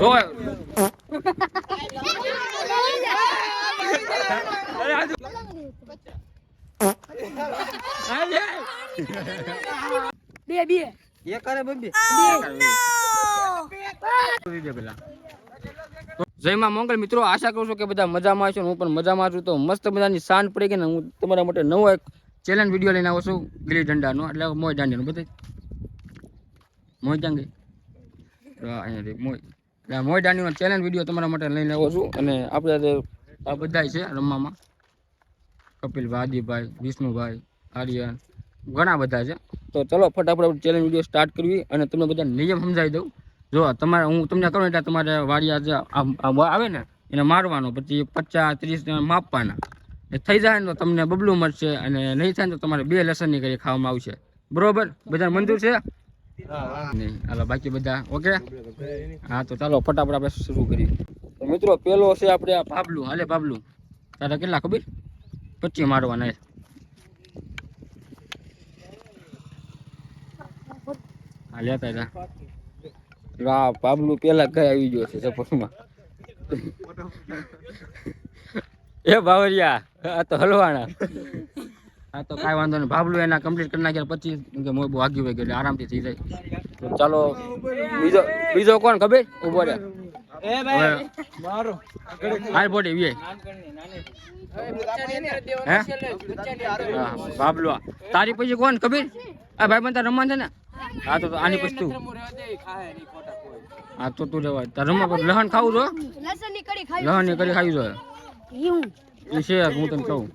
જો મંગલ બે બે. એ કરે બબી. કરી દે પેલા. તો જય માં મંગળ મિત્રો આશા કરું છું કે બધા મજામાં છો હું પણ મજામાં છું. તો મસ્ત મજાની સાંજ પડી ગઈ ને હું તમારા માટે નવો એક ચેલેન્જ વીડિયો લઈને આવું છું. ગીલી દંડાનો એટલે મોય દાંડીનો બધે મોય દાંડી મોય. મોય દાંડીનો ચેલેન્જ વીડિયો તમારા માટે લઈને આવું છું. અને આપણે આ બધા છે રમવામાં. કપિલ આદિભાઈ વિષ્ણુભાઈ, આર્યન, ઘણા બધા છે. તો ચલો ફટાફટ ચેલેન્જ વીડિયો સ્ટાર્ટ કરવી અને તમને બધા નિયમ સમજાવી દઉં. જો તમારે, હું તમને કહું એટલે તમારે વાડિયા જે આવે ને, એને મારવાનો, પછી પચાસ, ત્રીસ માપવાના. એ થઈ જાય ને તો તમને બબલું મળશે અને નહીં થાય તો તમારે બે લસણની કરી ખાવામાં આવશે. બરોબર? બધા મંજૂર છે? હાલો બાકી બધા ઓકે? હા તો ચાલો ફટાફટ આપણે શરૂ કરીએ. મિત્રો પેલો છે આપણે આ પાબલું. હાલે પાબલું. તારા કેટલા ખબર? પચી મારવાના હા લેતા હતા આ પાબલું પેલા કઈ આવી ગયો છે સફરમાં. એ બાવરિયા આ તો હલવાણા હા તો કાંઈ વાંધો નહીં. ભાબલું એના કમ્પ્લીટ કરી નાખ્યા પછી કે મોય વાગ્યું હોય એટલે આરામથી થઈ જાય. તો ચાલો બીજો બીજો કોણ ખબર? ઊભો રે. એ ભાઈ, મારો. હાલ બોડી વે હે? હા તારી પછી કોણ કબીર આ ભાઈ બંધ રમવા છે ને. હા તો તો આની પછી તું. હા તો તું રેવા તાર રમવા લહણ ખાવું છો લહનની લહણની કરી ખાવી એ છે હું તને કહું.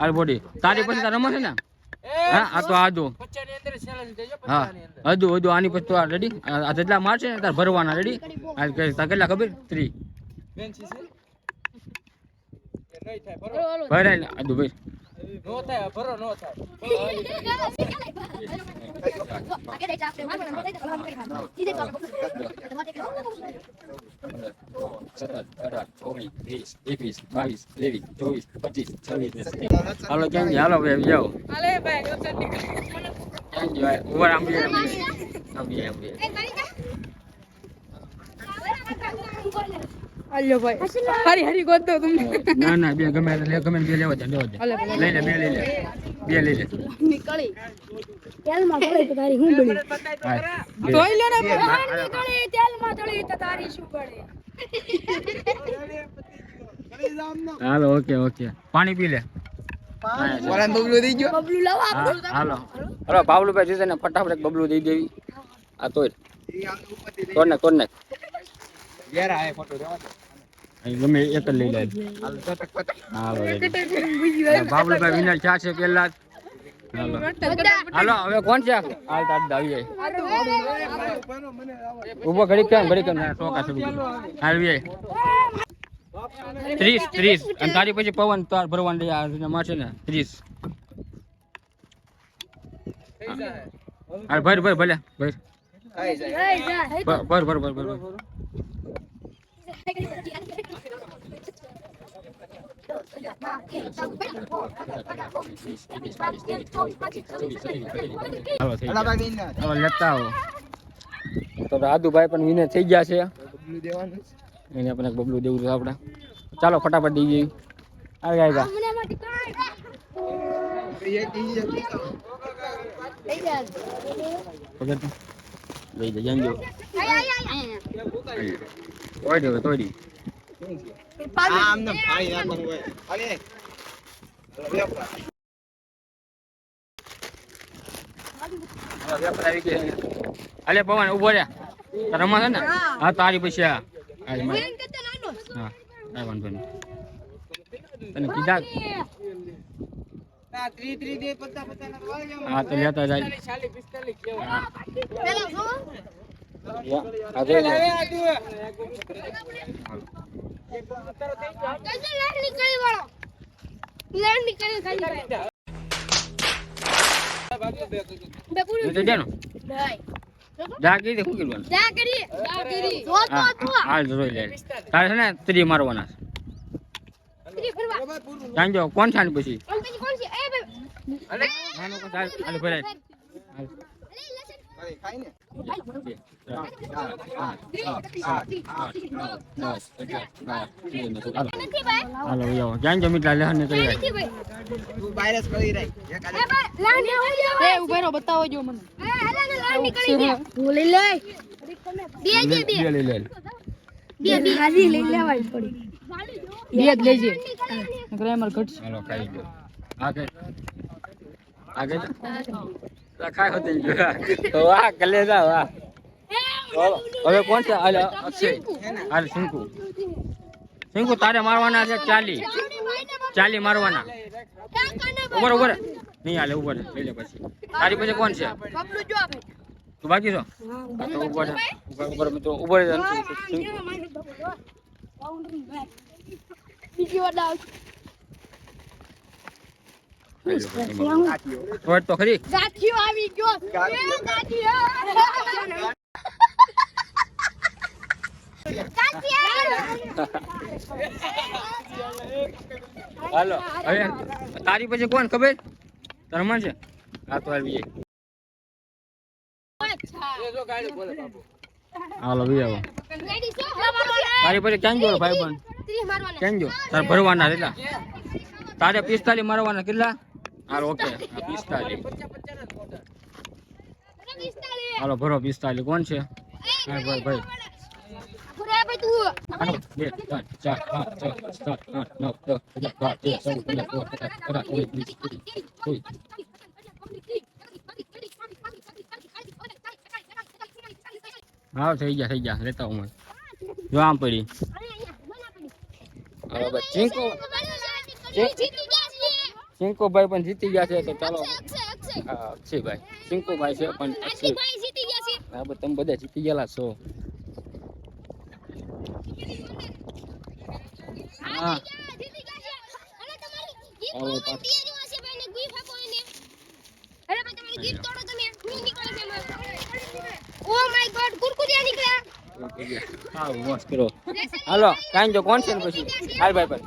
હાલ બોડી. તારી પછી તાર રમવા ને? હા આ તો આજો હા. હજુ હજુ આની પછી તો આ રેડી આ જેટલા મારશે ને તાર ભરવાના રેડી આ કેટલા ખબર? ત્રી ભરાય ને. આદુ ભાઈ. નો થાય ભરો નો થાય. હાલો કેમ? હાલો ભાઈ જાઓ રહો, આમ બી, આમ. અલ્યો ભાઈ. હરી હરી ગોતો તમને. ના ના બે ગમે લે ગમે બે લેવા દે લેવા દે. લઈ લે બે લઈ લે. બે લઈ લે. નીકળી. તેલમાં ગળી તો તારી હું બળી બે. લો ને નીકળી તેલમાં તળી તો તારી શું પડે હાલો ઓકે ઓકે. પાણી પી લે. બાબલુભાઈ ને ફટાફટ બબલું દઈ દેવી. આ તોય. તોડ નાખ યાર આ ફોટો દેવા દે. અહીં ગમે એક જ લઈ લે. બાબલુભાઈ વિનર ચા છે પેલા હાલો. હવે કોણ છે? હાલ તાર આવી જાય. ઊભો ઘડી કેમ ઘડી કેમ ટોકા શરૂ કરી. હાલ વી. આય. ત્રીસ ત્રીસ. અને તારી પછી પવન તાર ભરવાની મારશે ને ત્રીસ. ભર ભર ભલે ભર. ભર ભર ભર ભર ભર ભર. હાલો થઈ અલા ગયા બાકી ના હવે લેતા આવો તો રાધુભાઈ પણ વિને થઈ ગયા છે. એને આપણે બબલું દેવું છે આપણે ચાલો ફટાફટ દઈ જઈએ આવી ગયા. લઈ જા પકડ તો. લઈ જઈ જાણજો આય આય આય તોય દે હવે, તોય દે આમ ને ફાઈ નાખવાનું હોય અલે અલે પવન ઊભો રે. રમવા છે ને? હા. તારી પછી હા કાંઈ વાંધો નહીં. તને કીધા? હા તો લેતા જાય. 40 45 કેવું પેલા જો યા, આ જોઈ લે. આ તું કસે લેટ નીકળી વાળો લેટ નીકળી ખાલી બે પૂરી જોઈ તો જાનો. ભાઈ જા કીધી શું કરવાનું જા કરી જા કરી જો તો હા તું હાલ જોઈ લે તારે છે ને ત્રી મારવાના કોણ છે પછી હાલ, હાલ ભરાય હાલ. અરે લસણ ને બે, ત્રણ, ચાર, પાંચ, છ, સાત, આઠ, નવ, દસ, અગિયાર, બાર, તેર ને ચૌદ. હાલો. નથી ભાઈ હાલો ભાઈ આવો જ્યાં જમી એટલા લહેર કરી. ભાઈ તું વાયરસ કરી રહી એ ઉભેરો બતાવો જો મને એ હાલા ને લાંડી નીકળી દે લઈ લે બે જે બે બે લઈ લે બે બે ગાડી લઈ લેવાય પડી બે જ લેજે ગ્રામર ઘટશે હાલો ખાઈ ગયો આગળ આગળ ગયો વાહ કલેજા વાહ. હવે કોણ છે? હાલ અક્ષય. હાલ શિંકુ. શિંકુ તારે મારવાના છે ચાલી. ચાલી મારવાના. ઉભર ઉભર નહીં હાલે ઉભર લઈ લે પછી. તારી પછી કોણ છે? તું બાકી છો? ઉભર ઉભર ઉભર મિત્રો. ઉભર બીજી વાર ડાઉટ લઈ લો પછી મારો. થોડ તો ખરી? ગાંઠિયો આવી ગયો. હાલો હવે તારી પછી કોણ ખબર? તરમણ છે? હા તો આવી હાલો ભાઈ આવો. તારી પછી ક્યાં ગયો ભાઈ બન ક્યાં ગયો? તારે ભરવાના કેટલા તારે પિસ્તાલીસ મારવાના કેટલા? હાલો ઓકે પિસ્તાલીસ હાલો ભરો પિસ્તાલીસ કોણ છે હા ભાઈ ભાઈ. હા થઈ ગયા થઈ ગયા લેતા હું જો આમ પડી ચીંકો ચીંકો પણ જીતી ગયા છે તો ચાલો. હા અક્ષયભાઈ. ચીંકો ભાઈ છે પણ હા તમે બધા જીતી ગયેલા છો. હા. હાલો કાંઈ જો કોણ છે ને પછી? હાલ ભાઈ ભાઈ.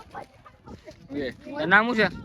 નામ શું છે?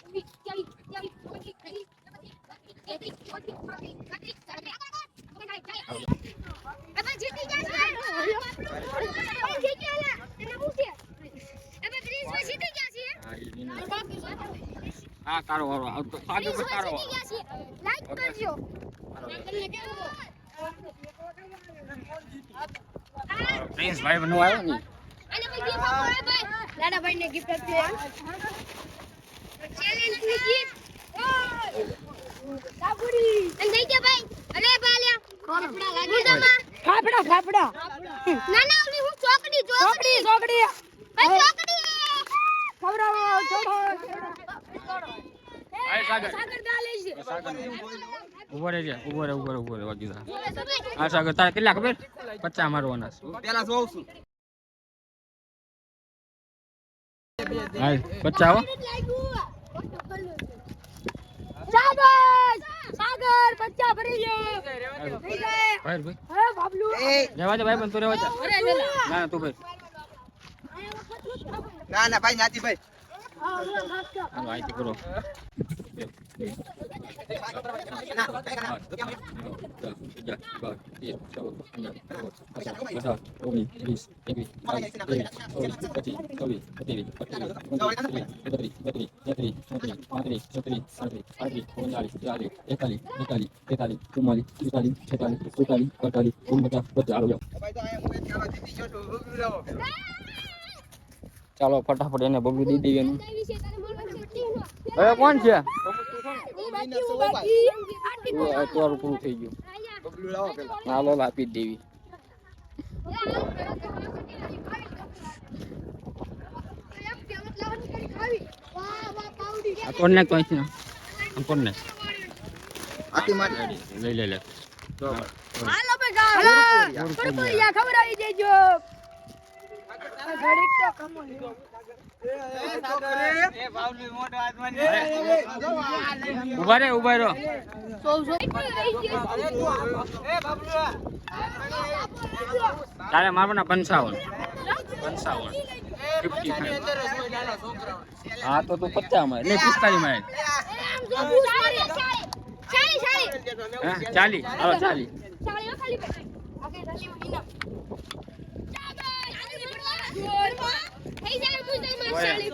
હા તારો વારો આવતો સાગર પર તારો વારો. લાઈક કરજો. પ્રિન્સ ભાઈ બનવા આવ્યો ને? અને ભાઈ ગિફ્ટ આપો ભાઈ. લાડાભાઈ ને ગિફ્ટ આપજો ચેલેન્જની ગિફ્ટ સાબુડી. અને દઈ દે ભાઈ. અરે બાલ્યા. ફાફડા લાગી. ફાફડા ફાફડા. ના ના ઓલી હું ચોકડી ચોકડી. ચોકડી ભાઈ ચોકડી. ખવડાવો છોડો ઊભો રહેજે ઊભો રહે ઊભો ઊભો રહે બાકી જા. બોલે તો ભાઈ. હા સાગર તારે કેટલા ખબર? પચાસ મારવાના પેલા જોઉં છું. હાલ પચાસ સાગર સાગર બચ્ચા ભરી ગયો. ભાઈ ભાઈ. હે બાબલુ એ. દે ભાઈ પણ તું રહેવા દે. ના ના તું ભાઈ. ના ના ભાઈ નાતી ભાઈ. હાલો અહીંથી કરો ભાઈ તો આયા હું એક આવા જીતી ગયો છું બબુ લાવો પેલા. ચાલો ફટાફટ એને ભગવી દી દઈએ છે હવે કોણ છે? પૂરું થઈ ગયું. હાલો આપી જ દેવી. કોણ નાખ કોણ નાખ. આટી મારી લઈ લે લે. હાલો ભાઈ ગામ કુરકુરિયા ખવડાવી દેજો ઘડીક તો કમો લ્યો. ઊભા રે ઊભા રહો. તારે મારવાના પંચાવન. પંચાવન. હા તો તું પચાસમાં એટલે પિસ્તાલીસમાં હા ચાલી. હાલો ચાલી.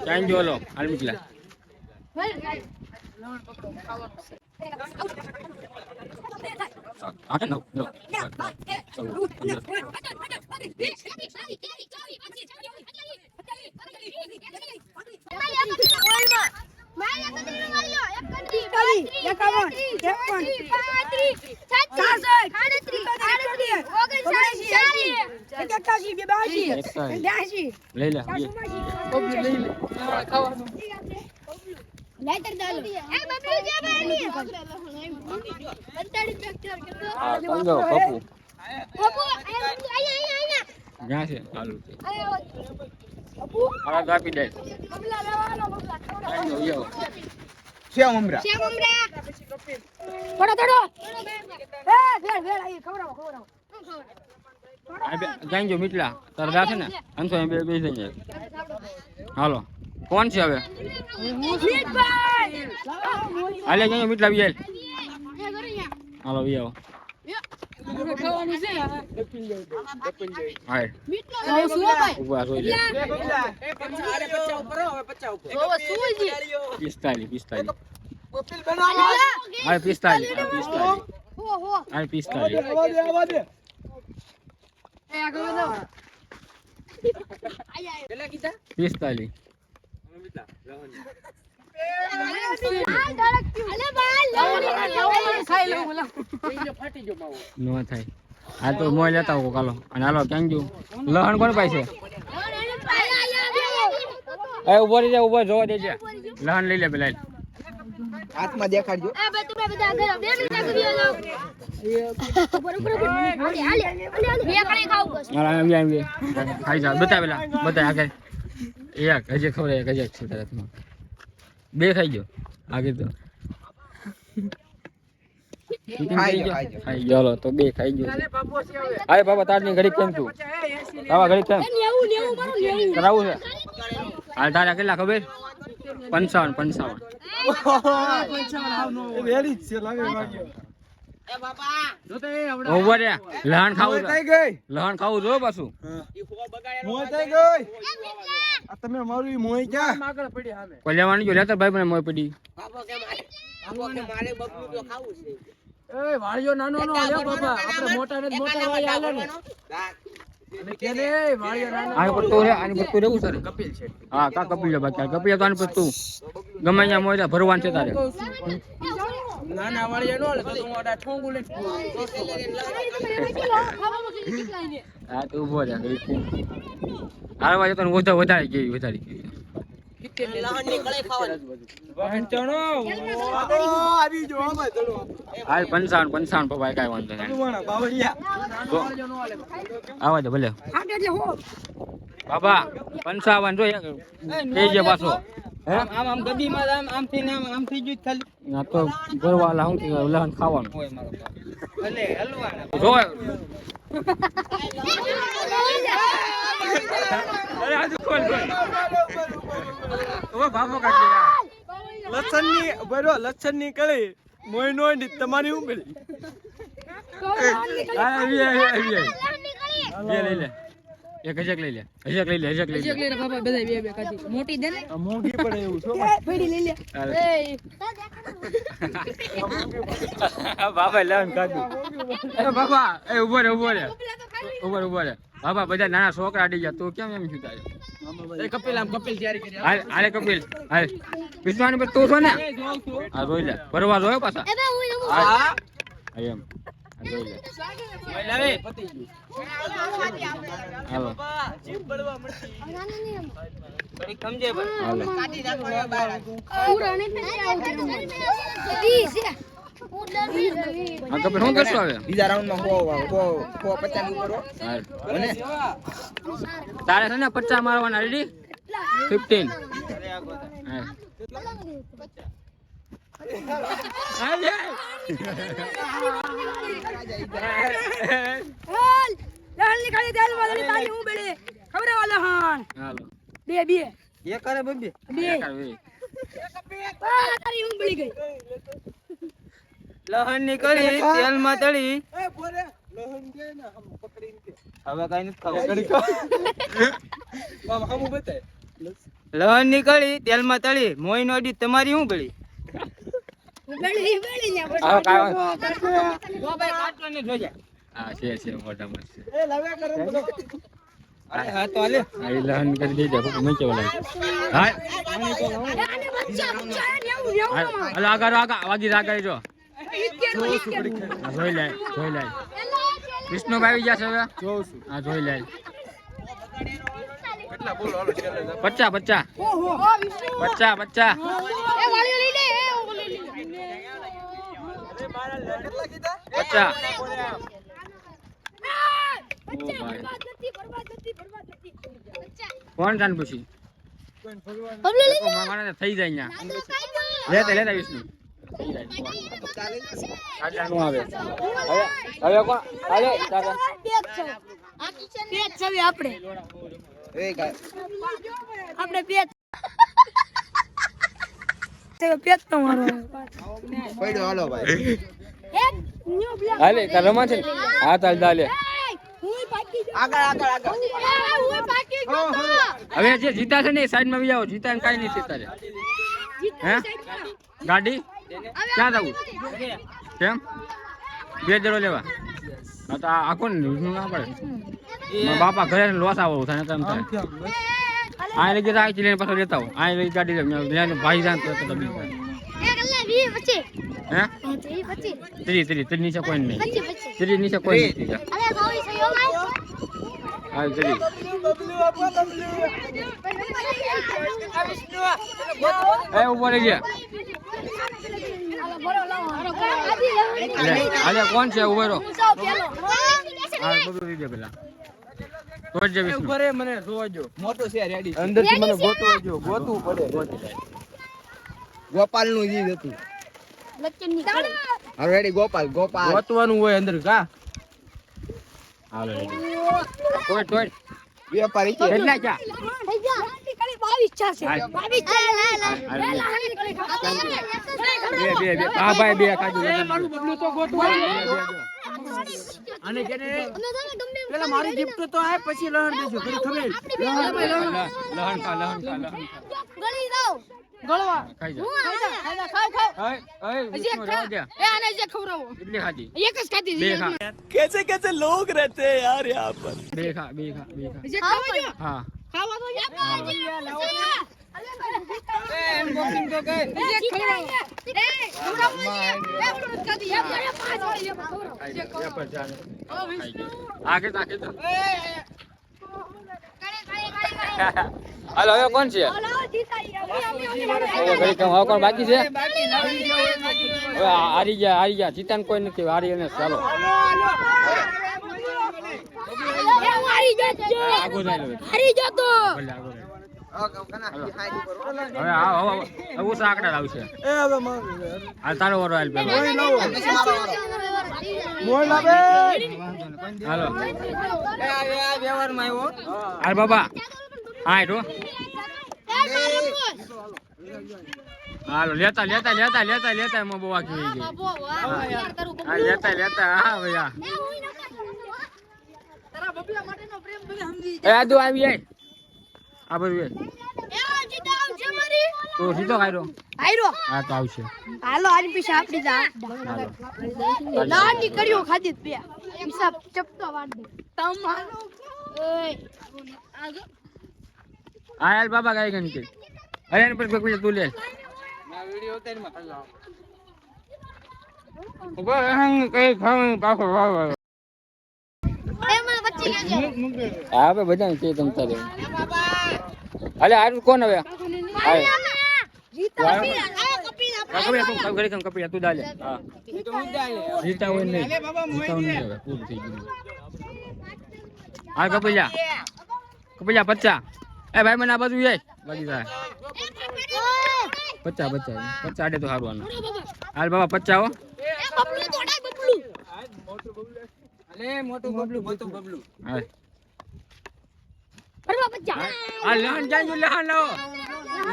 ચાઈ જો લો હાલ નીકળ્યા આઠ નવ એકાશી, બ્યાસી, એકતાલીસ. બ્યાસી, લઈ લે બે. હા કંગો પપ્પુ જ્યાં. છે ચાલુ છે. હાલ આપી દે. ચાઈ જો યો શ્યામ ઉમરા થોડો થોડો. એ ભેળ ભેળ આઈ ખવડાવો ખવડાવો. આ બે ચાઈ જો મીટલા તાર રાખે ને? અંશો બે બે જાય હાલો. કોણ છે હવે? હાલે જઈએ મીટલા બી હાલો બી આવો. પિસ્તાલીસ પિસ્તાલીસ. પિસ્તાલીસ. પિસ્તાલીસ. પિસ્તાલીસ. નો થાય. આ તો મોય લેતા આવો કાલો. અને હાલો ક્યાં ગયું? લહણ કોણ પાસે એ ઊભો રહી ઊભો જોવા દેજે. લહણ લઈ લે પેલા હાથમાં દેખાડજો. ખાઈ જા બતા પેલા એક હજી ખબર એક હજી છે તારા બે ખાઈ ગયો આગળ તો હાલો, તો બે ખાઈ ગયો અરે બાબા તારની ઘડી કેમ તું બાબા ઘડી કેમ કરાવું છે હાલ તારા કેટલા ખબર પંચાવન પંચાવન લહણ ખાવું જો પાછું. મોય થઈ ગઈ. આ તમે મારું મોય ક્યાં? કોઈ લેવાનું જો લેતા ભાઈ મને મોય પડી. આની પર તું રે આની પર તું સર કપિલ છે. હા કા કપિલ બાકી? કપિલ તો આની પર ગમે અહીંયા મોય ત્યાં છે તારે. હા તો ઊભો રે હાલ વાજે તને વધારે વધારે કેવી વધારે કેવી. આવી જો આમાં ચલો હાલ પંચાવન પંચાવન પપ્પા કાંઈ વાંધો આવા દે ભલે. બાબા પંચાવન જો એક કહેજે પાછો. આમ આમ ગદીમાં આમ આમ આમ આમ થઈ ગયું ખાલી. ના તો ઘરવાળા શું કે લહન ખાવાનું. ભલે હલવાના. જો. અરે આજુ ખોલ ખોલ. ઓ બાપો કાઢી લસણની બરો લસણની કળી. મોય નો ની તમારી ઉંબળી. આ આવી આવી આવી લે લઈ લે. એક હજક લઈ લે હજક લઈ લે હજક લઈ લે. મોટી દે ને? મોંઘી પડે એવું છો પડી લઈ લે. બાબા લહન કાઢું એ બાબા એ ઊભો રે ઊભો રે. ઊભો ઊભો રે. બાબા બધા નાના છોકરા અડી ગયા. તું કેમ એમ શું થાય? એ કપિલ આમ કપિલ તૈયારી કરી હાલ હાલે કપિલ હાલ. વિશ્વાની પર તું છો ને? હા જોઈ લે. ભરવા જોયો પાછા? હા? હા એમ. બીજા હાલ. અને તારે છે ને પચાસ મારવાના રેડી ફિફ્ટીન લહણ નીકળી હું હે લહણ બે બે એ કરે બબે બે તારી હું બળી ગઈ લહણની કરી તેલમાં તળી. હવે કઈ નથી ખાવું. લહણની કરી તેલમાં તળી. મોઈ નો ડી તમારી શું ગળી? બળી બળી ને જોજે હા છે છે મોટામાં છે અરે હા તો હાલે હા લહન કરી દેજે ખૂબ મેં કેવું લાગે હા આને બચ્ચા બચ્ચા ને એવું એવું હા હાલો આગળ આગળ વાગી આગળ જો ઇત્તેરમાં ઇત્તેર હા, જોઈ લે જોઈ લે હવે જોઉં છું હા જોઈ લે કેટલા બોલો હાલો પચ્ચા પચ્ચા વિષ્ણુ પચ્ચા પચ્ચા એ વાળીઓ લઈ લે એ હું લઈ લે કેટલા કીધા પચ્ચા બચ્ચા ઓ ભાઈ. બરબાદ નથી બરબાદ નથી બરબાદ નથી કોણ જાણ પૂછી? થઈ જાય લેતા લેતા વિષ્ણુ. આપણે આપણે પેજ તે મારો પડ્યો હાલો ભાઈ. હાલે તાર રમા છે હા તાલ દાલે ગયો આગળ આગળ આગળ. ગયો હવે જે જીતા છે ને એ સાઈડમાં બી આવો જીતા ને કઈ નહીં છે હે? ગાડી? ક્યાં જવું? કેમ? બે જણો લેવા. હા તો આ આખો ને ના પડે. બાપા ઘરે લોસ આવો થાય ને થાય. આ લઈ આઈ લઈને પાછો લેતા આવો. આ લઈ ગાડી ભાઈ જાન તો ત્રી ત્રી ત્રી નીચે કોઈ નહીં. ત્રી નીચે કોઈ નથી જા. અરે ભાઈ સયો હા ત્રી એ ઉપર ગયા. અલે કોણ છે? ઊભો રહો. હા બધું પેલા. વિષ્ણુ મને જોવા જો મોટો છે રેડી અંદરથી મને ગોતવા જો ગોતવું પડે. ગોપાલનું જીવ હતું. હવે રેડી ગોપાલ ગોપાલ. ગોતવાનું હોય અંદર કા હાલો રેડી ટોય ટોય વેપારી છે? કેટલા ક્યાં બે બે બે હા ભાઈ બે ખાધું મારું બદલું તો ગોતવા. અને કેને પેલા મારી ગિફ્ટ તો આય પછી લહણ દેજો. ખબર લહણ ખા લહણ ખા લહણ. ગળવા. ખાઈ જા. ખાઈ જા. ખાઈ ખાઈ. અય અય કેસે કેસે લોગ રહેતે યાર યહાં પર? બે ખા બે જે ખાવા જો. હા. ખાવા તો યાર એ બોક્સિંગ તો કે જે ખવરાવો એ ખવરાવો એ ખવરાવો ખાધી. યાર યાર પાંચ વાળી યાર ખવરાવો જે ખવરાવો આગળ આગળ એ. હાલો હવે કોણ છે? કોણ બાકી છે? હવે હારી ગયા હારી ગયા. જીતાન કોઈ નથી હારી અને ચાલો. હવે આંકડા તારો વારો પેલો. મોય લાવે હાલો. એ આ વ્યવહારમાં આવ્યો. હાલ બાબા. હા રો હાલો લેતા લેતા લેતા લેતા લેતા એમાં બહુ વાગી ગઈ. હા લેતા લેતા હા ભૈયા. એ દુ આવી જાય આ બધું. તો સીધો કાયરો કાયરો હા તો આવશે. હાલો આની પીછે આપડી જા લાડી કર્યો ખાધી બે. હિસાબ ચપતો વાળ દે તમારો. ઓય હા યાર બાબા ગાય ગણ અરે એને પછી કોઈ તું લે. વિડિયો ઉતારીમાં ખાલી ઊભા હંગ કઈ ખાવાનું પાછો વાવ એમાં બચી ગયો હા બધા છે તમ તારે અલે આરું કોણ હવે? કપિલા પચ્ચા. એ ભાઈ મને આ બાજુ જાય બાજુ થાય પચ્ચા પચ્ચા. પચ્ચા આડે તો સારું આનું. હાલ બાબા પચ્ચા હો. અલે મોટું બબલું મોટું બબલું. આ લહન જાય લહણ લાવો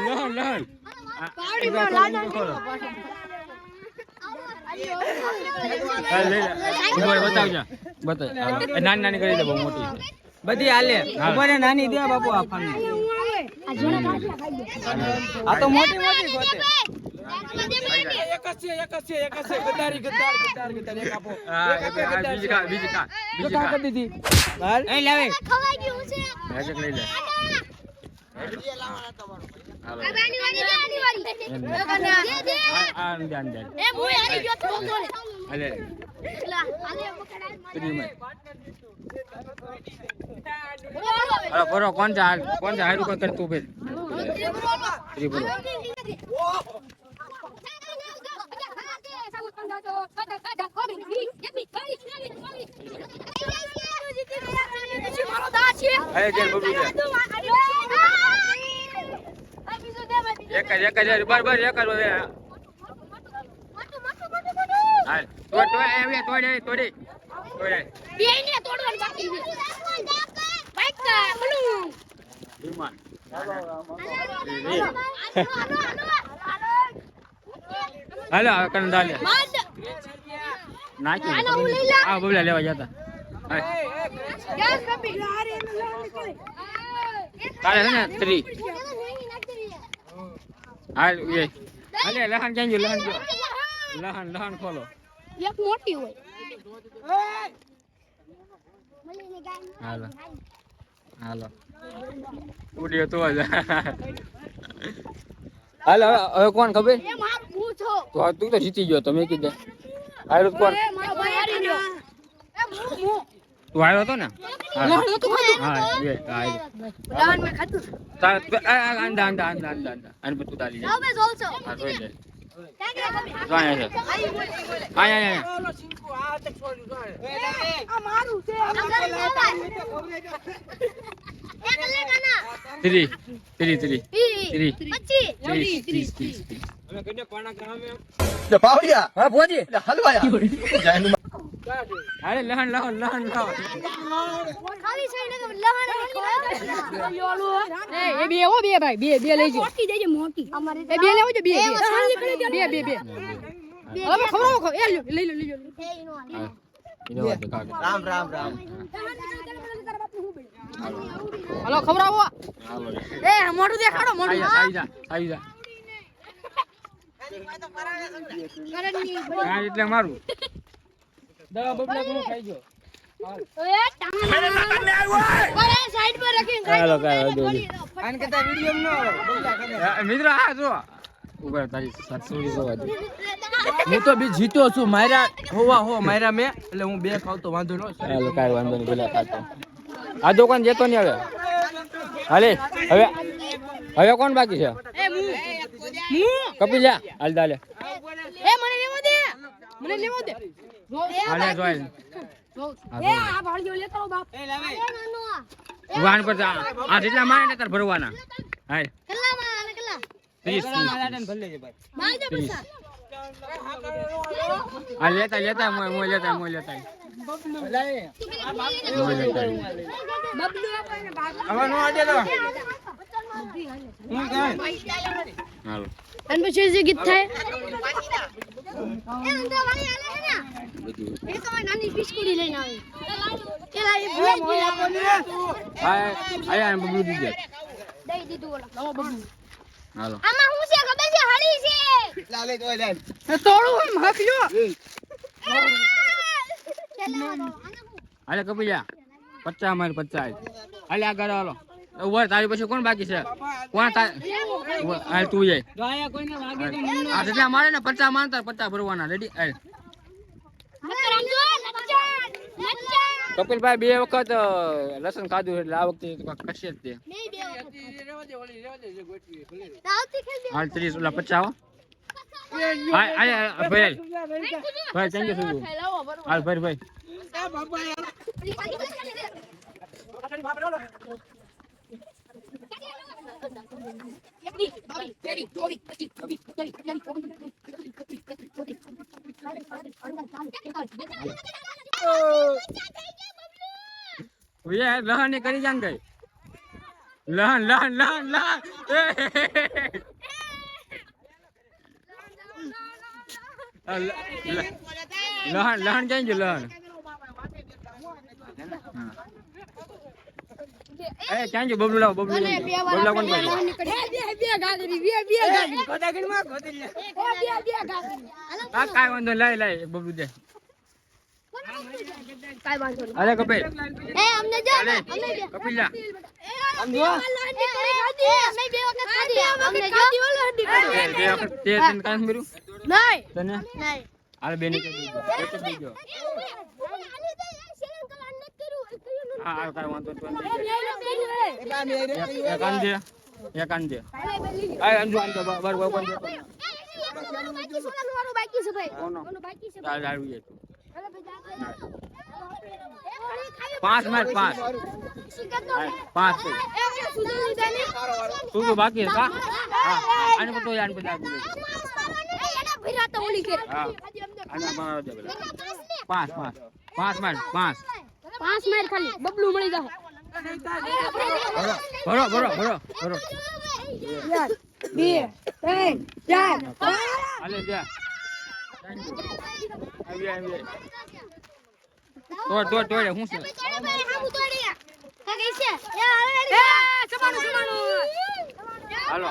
લહણ લહણ. પાવડી માં લાડો ખોલો. હાલ લઈ લે. ઊભો રહે, બતાવજો. નાની નાની કરી દે બહુ મોટી બધી હાલે. નાની દે બાપુ આપણને. આ તો મોટી મોટી ગોતે એક જ છે એક જ છે એક જ છે. એક આપો. બીજી. બીજી બીજી કરી દીધી. એ લાવે. હાલે. ત્રીમાં. હાલો. કોણ છે? કોણ છે? હારું કોઈ કરતું ફેર ત્રી અરે જેલ બબલુ છે. એક જ એક જ બરાબર એક જ હાલ તોડ તોડ એ હવે તોડ એ તોડી તોડ ને તોડવાનું હાલો છે. બાઈક દાલે. નાખી આના હું લઈ લા. આ બબલા લેવા જતા. હાલ. છે ને ત્રી હાલ એ. હાલે લહણ ક્યાં ગયું? લહણ ગયો લહણ લહણ ખોલો. એક મોટી હોય. હાલો. હાલો. ઉડ્યો તો જ હાલો હવે હવે કોણ ખબર? તો તું તો જીતી ગયો તમે કીધે. હાલો કોણ? તું આવ્યો હતો ને? આ મારું છે. ત્રી ત્રી ઈ, ત્રી. પચીસ. ત્રીસ ત્રીસ ત્રીસ ત્રીસ. હા ભોજી હાલે લહણ લહણ લહણ લહણ. ખાલી છે ને લહણ એ બે હો બે ભાઈ બે બે લેજો. મોટી દેજે મોટી. અમારે એ બે લેવો છે બે બે. બે બે હવે ખવડાવો ખવ એ લઈ લો લઈ લો. રામ રામ રામ. હલો ખવડાવો એ મોઢું દેખાડો મોઢું. આવી જા, આવી જા, હા, એટલે મારું. દવા બબલા કોણ ખાઈ ગયો. મિત્રો જો ઊભા તારી સાતસો વીસ દે. હું તો બી જીતો છું મારા હોવા હો મારા મેં એટલે હું બે ખાવ તો વાંધો ન કાંઈ વાંધો નહીં ખાતો. આ દુકાન જતો નહીં હવે. હાલે હવે હવે કોણ બાકી છે? એ કપી જા હાલ દાલે એ મને લેવો દે. મને લેવો દે. હાલે જોઈ એ આ ભાળીઓ લેતો આવો બાપ. એ નાનો આ. પર જા. આ જેટલા મારે ને ભરવાના. હાલ. કેટલા? મારી પૈસા. આ લેતા લેતા મોય મોય લેતા મોય લેતા. મોય લેતા બબલું આપણને ભાગ- હવે નો આડે તો હું કાંઈ હાલો અને પછી જે ગીત થાય? નાની બિસ્કુટી લઈને આવી દઈ દીધું હાલો. આમાં છે ખબર છે હળી છે લાલે તો તોડું એમ હાફ્યો હાલે કપી જા પચાસ માર પચાસ. હાલે આગળ હાલો. ઊભા તારી પછી કોણ બાકી છે? કોણ હાલ તું જાય. આ જેટલા મારે ને પચાસ માનતા પચાસ ભરવાના. રેડી હાલ. કપિલભાઈ બે વખત લસણ ખાધું એટલે આ વખતે કશે જ તે. હાલ ત્રીસ ઓલા પચાસ હાય, ભાઈ ભાઈ યુ સુજુ હાલ ભાઈ ભાઈ લહન કરી ગઈ લહન લહન લહન લહન લહણ લ- લ- લહન લહન ક્યાં ગયું લહન એ ક્યાં ગયું બબલુ લાવો બબલુ? બબલુ કોણ ભાઈ હા કાંઈ વાંધો લઈ લઈ બબલુ દે. અરે કપિલ. એ અમને જો અમને કપિલ લા આમ જો અમે બે વખત ખાધી. અમને જો. તે તે વખત તે તને કાંઈ મળ્યું નહીં તને નહીં બેને એક જ દીધો હા કાંઈ વાંધો નહીં, તો અંદર દે. એક એક દે એક દે આ અંજુ આન દે બર બર બર બર કોનો? ચાલ આવી જાય પાંચ માર પાંચ પાંચ તું તો બાકી હા કા હા આને બધો હા. આને મારા દે પાંચ પાંચ પાંચ માર પાંચ. પાંચ માર ખાલી. બબલું મળી જાય ભરો ભરો ભરો ભરો. બે ત્રણ ચાર. હાલે જા. આવી આવી તોડ તોડ તોડ હું છે? હાલો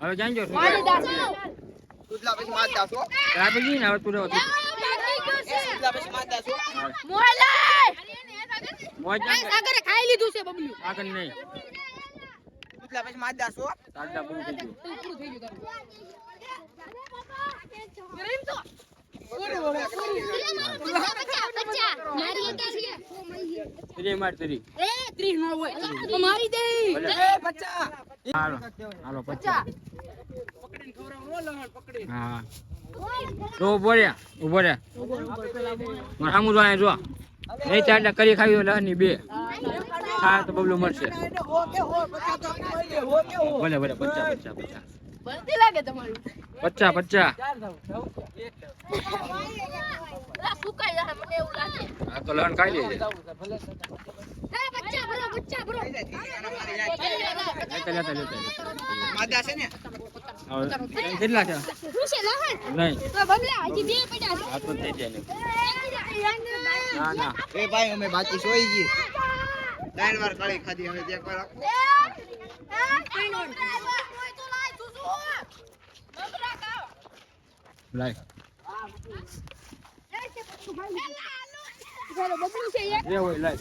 હવે ક્યાં ગયો પછી માર દાસો દી હવે તું રહ્યો તું. પછી માર દાસો મોજ ક્યાં સાગરે ખાઈ લીધું છે બબલું. આગળ નહીં. ઉજલા પછી માર દાસો સાડા પૂરું થઈ ગયું. ત્રી. માર ત્રી કરી ખાવી હોયની બે હા તો બબલું મળશે ભલે ભલે પચાસ પચાસ પચાસ લાગે તમારું પચા તો ખાઈ લેજે. કેટલા છે? નહીં. આ તો થઈ જાય ના. ના એ ભાઈ અમે બાકી સોઈ ગઈ. ત્રણ વાર કાળી ખાધી હવે રાખો લાય. જે હોય લાય.